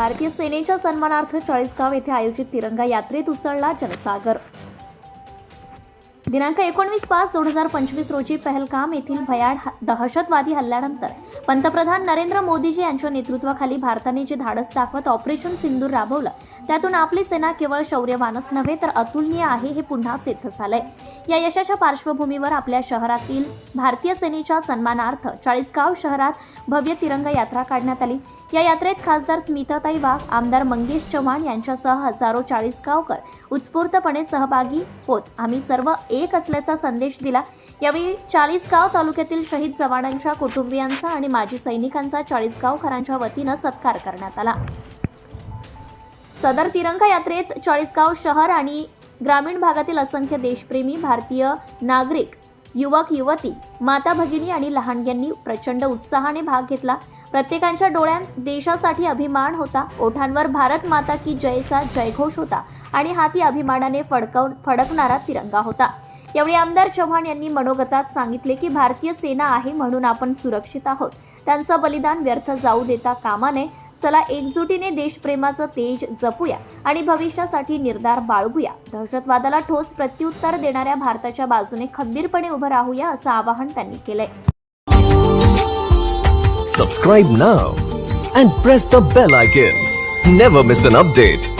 भारतीय सेनेच्या सन्मानार्थ चाळीसगाव येथे आयोजित तिरंगा यात्रेत उसळला जनसागर. दिनांक एकोणवीस पाच दोन हजार पंचवीस रोजी पहलगाम येथील भयाड ह- दहशतवादी हल्ल्यानंतर पंतप्रधान नरेंद्र मोदीजी यांच्या नेतृत्वाखाली भारताने जे धाडस दाखवत ऑपरेशन सिंदूर राबवलं त्यातून आपली सेना केवळ शौर्यवानच नव्हे तर अतुलनीय आहे हे पुन्हा सिद्ध झालंय. या यशाच्या पार्श्वभूमीवर आपल्या शहरातील भारतीय सेनेच्या सन्मानार्थ चाळीसगाव शहरात भव्य तिरंगा यात्रा काढण्यात आली. या यात्रेत खासदार स्मिताताई वाघ आमदार मंगेश चव्हाण यांच्यासह हजारो चाळीसगावकर उत्स्फूर्तपणे सहभागी होत. आम्ही सर्व एक असल्याचा संदेश दिला. यावेळी चाळीसगाव तालुक्यातील शहीद जवानांच्या कुटुंबियांचा आणि माजी सैनिकांचा चाळीसगावकरांच्या वतीनं सत्कार करण्यात आला. सदर तिरंगा यात्रेत चाळीसगाव शहर आणि ग्रामीण भागातील असंख्य देशप्रेमी भारतीय नागरिक युवक युवती माता भगिनी आणि लहानग्यांनी प्रचंड उत्साहाने भाग घेतला. प्रत्येकांच्या डोळ्यात देशासाठी अभिमान होता. ओठांवर भारत माता की जयचा जयघोष होता आणि हाती अभिमानाने फडकव फडकणारा तिरंगा होता. यावेळी आमदार चव्हाण यांनी मनोगतात सांगितले की भारतीय सेना आहे म्हणून आपण सुरक्षित आहोत. त्यांचं बलिदान व्यर्थ जाऊ देता कामा नये. चला एकजुटीने देशप्रेमाचं तेज जपूया आणि भविष्यासाठी निर्धार बाळगूया. दहशतवादाला ठोस प्रत्युत्तर देणाऱ्या भारताच्या बाजूने खंबीरपणे उभं राहूया असं आवाहन त्यांनी केलंय. Subscribe now and press the bell icon never miss an update